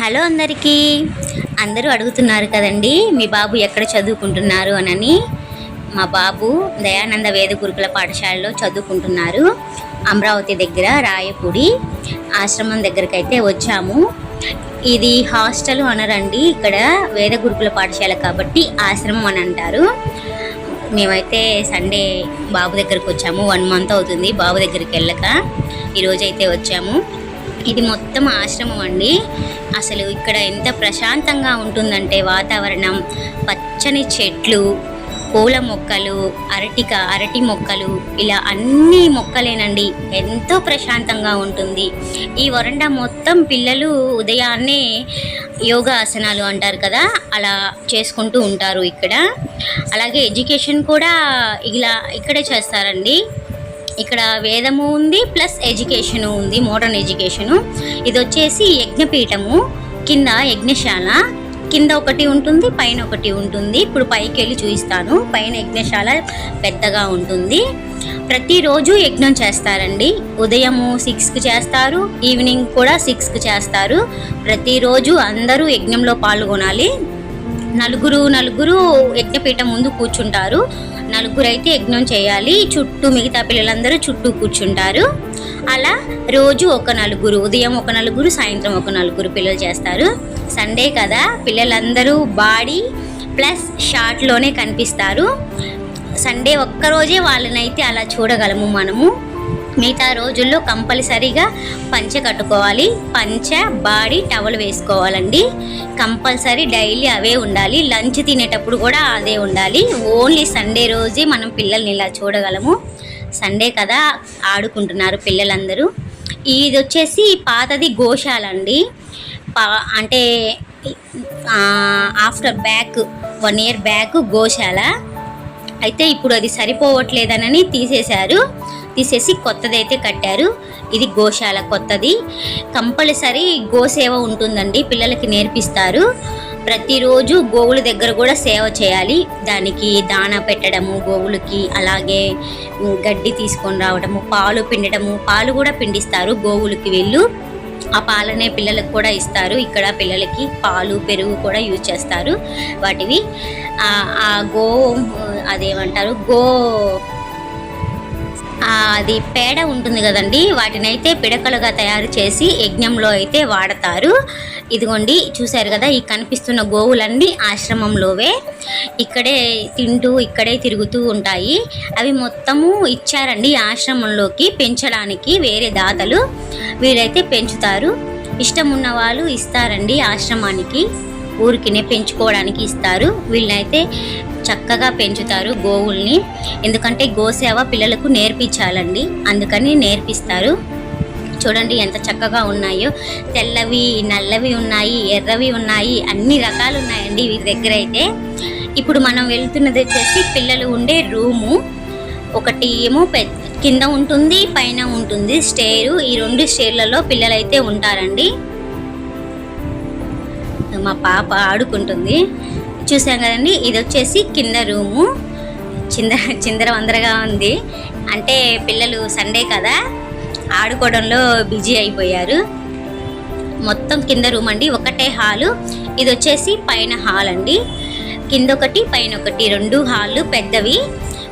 Hello అందరికీ. అందరూ అడుగుతున్నారు కదండి మీ బాబు ఎక్కడ చదువుకుంటున్నారు అనని. మా బాబు దయానంద వేద గురుకుల పాఠశాలలో చదువుకుంటున్నారు. అమరావతి దగ్గర రాయపూడి ఆశ్రమం దగ్గరికి అయితే వచ్చాము. ఇది హాస్టల్ అనరండి ఇక్కడ వేద గురుకుల పాఠశాల కాబట్టి ఆశ్రమం అని అంటారు. మేమైతే సండే బాబు దగ్గరికి వచ్చాము వన్ మంత్ అవుతుంది బాబు దగ్గరికి వెళ్ళక. ఈరోజు అయితే వచ్చాము. ఇది మొత్తం ఆశ్రమం అండి. అసలు ఇక్కడ ఎంత ప్రశాంతంగా ఉంటుందంటే వాతావరణం. పచ్చని చెట్లు పూల మొక్కలు అరటిక అరటి మొక్కలు ఇలా అన్ని మొక్కలేనండి. ఎంతో ప్రశాంతంగా ఉంటుంది. ఈ వరండా మొత్తం పిల్లలు ఉదయాన్నే యోగా ఆసనాలు అంటారు కదా అలా చేసుకుంటూ ఉంటారు ఇక్కడ. అలాగే ఎడ్యుకేషన్ కూడా ఇలా ఇక్కడే చేస్తారండి. ఇక్కడ వేదము ఉంది ప్లస్ ఎడ్యుకేషన్ ఉంది మోడర్న్ ఎడ్యుకేషను. ఇది వచ్చేసి యజ్ఞపీఠము కింద యజ్ఞశాల కింద ఒకటి ఉంటుంది పైన ఒకటి ఉంటుంది. ఇప్పుడు పైకి వెళ్ళి చూపిస్తాను పైన యజ్ఞశాల పెద్దగా ఉంటుంది. ప్రతిరోజు యజ్ఞం చేస్తారండి. ఉదయము సిక్స్కి చేస్తారు ఈవినింగ్ కూడా సిక్స్కి చేస్తారు. ప్రతిరోజు అందరూ యజ్ఞంలో పాల్గొనాలి. నలుగురు నలుగురు యజ్ఞపీఠం ముందు కూర్చుంటారు. నలుగురైతే యజ్ఞం చేయాలి. చుట్టూ మిగతా పిల్లలందరూ చుట్టూ కూర్చుంటారు. అలా రోజు ఒక నలుగురు ఉదయం ఒక నలుగురు సాయంత్రం ఒక నలుగురు పిల్లలు చేస్తారు. సండే కదా పిల్లలందరూ బాడీ ప్లస్ షార్ట్లోనే కనిపిస్తారు. సండే ఒక్కరోజే వాళ్ళనైతే అలా చూడగలము మనము. మిగతా రోజుల్లో కంపల్సరీగా పంచ కట్టుకోవాలి. పంచ బాడీ టవల్ వేసుకోవాలండి. కంపల్సరీ డైలీ అవే ఉండాలి. లంచ్ తినేటప్పుడు కూడా అదే ఉండాలి. ఓన్లీ సండే రోజే మనం పిల్లల్ని ఇలా చూడగలము. సండే కదా ఆడుకుంటున్నారు పిల్లలందరూ. ఇది వచ్చేసి పాతది గోశాల అండి పా అంటే after back one year back గోశాల. అయితే ఇప్పుడు అది సరిపోవట్లేదనని తీసేశారు. తీసేసి కొత్తదైతే కట్టారు. ఇది గోశాల కొత్తది. కంపల్సరీ గోసేవ ఉంటుందండి. పిల్లలకి నేర్పిస్తారు. ప్రతిరోజు గోవుల దగ్గర కూడా సేవ చేయాలి. దానికి దానా పెట్టడము గోవులకి అలాగే గడ్డి తీసుకొని రావడము పాలు పిండడము పాలు కూడా పిండిస్తారు గోవులకి వీళ్ళు. ఆ పాలనే పిల్లలకు కూడా ఇస్తారు. ఇక్కడ పిల్లలకి పాలు పెరుగు కూడా యూజ్ చేస్తారు. వాటివి. ఆ గో అదేమంటారు? గో అది పేడ ఉంటుంది కదండి వాటిని అయితే పిడకలుగా తయారు చేసి యజ్ఞంలో అయితే వాడతారు. ఇదిగోండి చూశారు కదా ఈ కనిపిస్తున్న గోవులన్నీ ఆశ్రమంలోవే. ఇక్కడే తింటూ ఇక్కడే తిరుగుతూ ఉంటాయి. అవి మొత్తము ఇచ్చారండి ఆశ్రమంలోకి పెంచడానికి వేరే దాతలు వీళ్ళైతే పెంచుతారు. ఇష్టం ఉన్న వాళ్ళు ఇస్తారండి ఆశ్రమానికి ఊరికినే పెంచుకోవడానికి ఇస్తారు. వీళ్ళనైతే చక్కగా పెంచుతారు గోవుల్ని. ఎందుకంటే గోసేవ పిల్లలకు నేర్పించాలండి. అందుకని నేర్పిస్తారు. చూడండి ఎంత చక్కగా ఉన్నాయో. తెల్లవి నల్లవి ఉన్నాయి ఎర్రవి ఉన్నాయి అన్ని రకాలు ఉన్నాయండి వీరి దగ్గర అయితే. ఇప్పుడు మనం వెళ్తున్నది వచ్చేసి పిల్లలు ఉండే రూము. ఒకటి ఏమో కింద ఉంటుంది పైన ఉంటుంది స్టేరు. ఈ రెండు స్టేర్లలో పిల్లలైతే ఉంటారండి. మా పాప ఆడుకుంటుంది. చూసాం కదండి. ఇది వచ్చేసి కింద రూము. చిందర చిందర వందరగా ఉంది. అంటే పిల్లలు సండే కదా. ఆడుకోవడంలో బిజీ అయిపోయారు. మొత్తం కింద రూమ్ అండి. ఒకటే హాలు. ఇది వచ్చేసి పైన హాల్ అండి. కింద ఒకటి పైన ఒకటి రెండు హాళ్ళు పెద్దవి.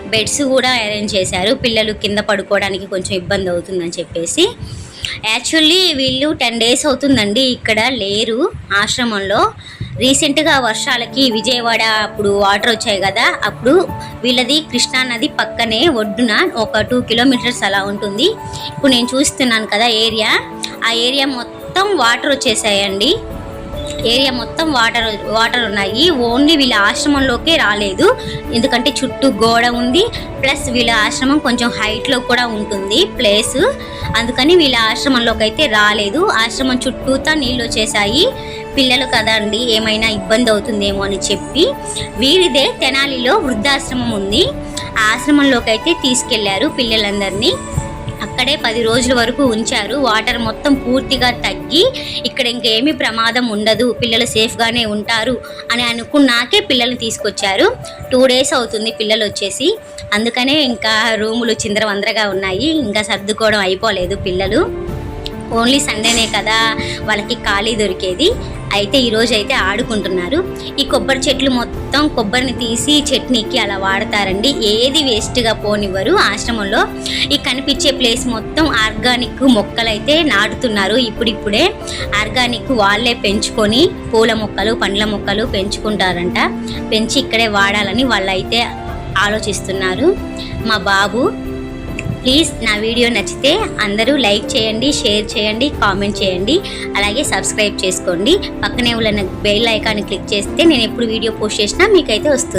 బెడ్స్ కూడా అరేంజ్ చేశారు. పిల్లలు కింద పడుకోవడానికి కొంచెం ఇబ్బంది అవుతుందని చెప్పేసి. యాక్చువల్లీ వీళ్ళు టెన్ డేస్ అవుతుందండి. ఇక్కడ లేరు ఆశ్రమంలో. రీసెంట్గా వర్షాలకి విజయవాడ అప్పుడు వాటర్ వచ్చాయి కదా అప్పుడు వీళ్ళది కృష్ణా నది పక్కనే ఒడ్డున ఒక టూ కిలోమీటర్స్ అలా ఉంటుంది. ఇప్పుడు నేను చూస్తున్నాను కదా ఏరియా ఆ ఏరియా మొత్తం వాటర్ వచ్చేసాయండి. ఏరియా మొత్తం వాటర్ వాటర్ ఉన్నాయి. ఓన్లీ వీళ్ళ ఆశ్రమంలోకే రాలేదు. ఎందుకంటే చుట్టూ గోడ ఉంది. ప్లస్ వీళ్ళ ఆశ్రమం కొంచెం హైట్లో కూడా ఉంటుంది ప్లేస్ అందుకని వీళ్ళ ఆశ్రమంలోకి అయితే రాలేదు. ఆశ్రమం చుట్టూతా నీళ్ళు వచ్చేసాయి. పిల్లలు కదా అండి ఏమైనా ఇబ్బంది అవుతుందేమో అని చెప్పి వీరిదే తెనాలిలో వృద్ధాశ్రమం ఉంది. ఆ ఆశ్రమంలోకి అయితే తీసుకెళ్ళారు పిల్లలందరినీ. అక్కడే పది రోజుల వరకు ఉంచారు. వాటర్ మొత్తం పూర్తిగా తగ్గి ఇక్కడ ఇంకేమీ ప్రమాదం ఉండదు పిల్లలు సేఫ్గానే ఉంటారు అని అనుకున్నాకే పిల్లల్ని తీసుకొచ్చారు. టూ డేస్ అవుతుంది పిల్లలు వచ్చేసి. అందుకనే ఇంకా రూములు చిందరవందరగా ఉన్నాయి. ఇంకా సర్దుకోవడం అయిపోలేదు పిల్లలు. ఓన్లీ సండేనే కదా వాళ్ళకి ఖాళీ దొరికేది. అయితే ఈరోజు అయితే ఆడుకుంటున్నారు. ఈ కొబ్బరి చెట్లు మొత్తం కొబ్బరిని తీసి చట్నీకి అలా వాడతారండి. ఏది వేస్ట్గా పోనివ్వరు. ఆశ్రమంలో ఈ కనిపించే ప్లేస్ మొత్తం ఆర్గానిక్ మొక్కలు అయితే నాటుతున్నారు ఇప్పుడిప్పుడే. ఆర్గానిక్ వాళ్ళే పెంచుకొని పూల మొక్కలు పండ్ల మొక్కలు పెంచుకుంటారంట. పెంచి ఇక్కడే వాడాలని వాళ్ళైతే ఆలోచిస్తున్నారు. మా బాబు ప్లీజ్ నా వీడియో నచ్చితే అందరూ లైక్ చేయండి షేర్ చేయండి కామెంట్ చేయండి. అలాగే సబ్స్క్రైబ్ చేసుకోండి. పక్కనే ఉన్న బెల్ ఐకాన్ క్లిక్ చేస్తే నేను ఎప్పుడు వీడియో పోస్ట్ చేసినా మీకైతే వస్తుంది.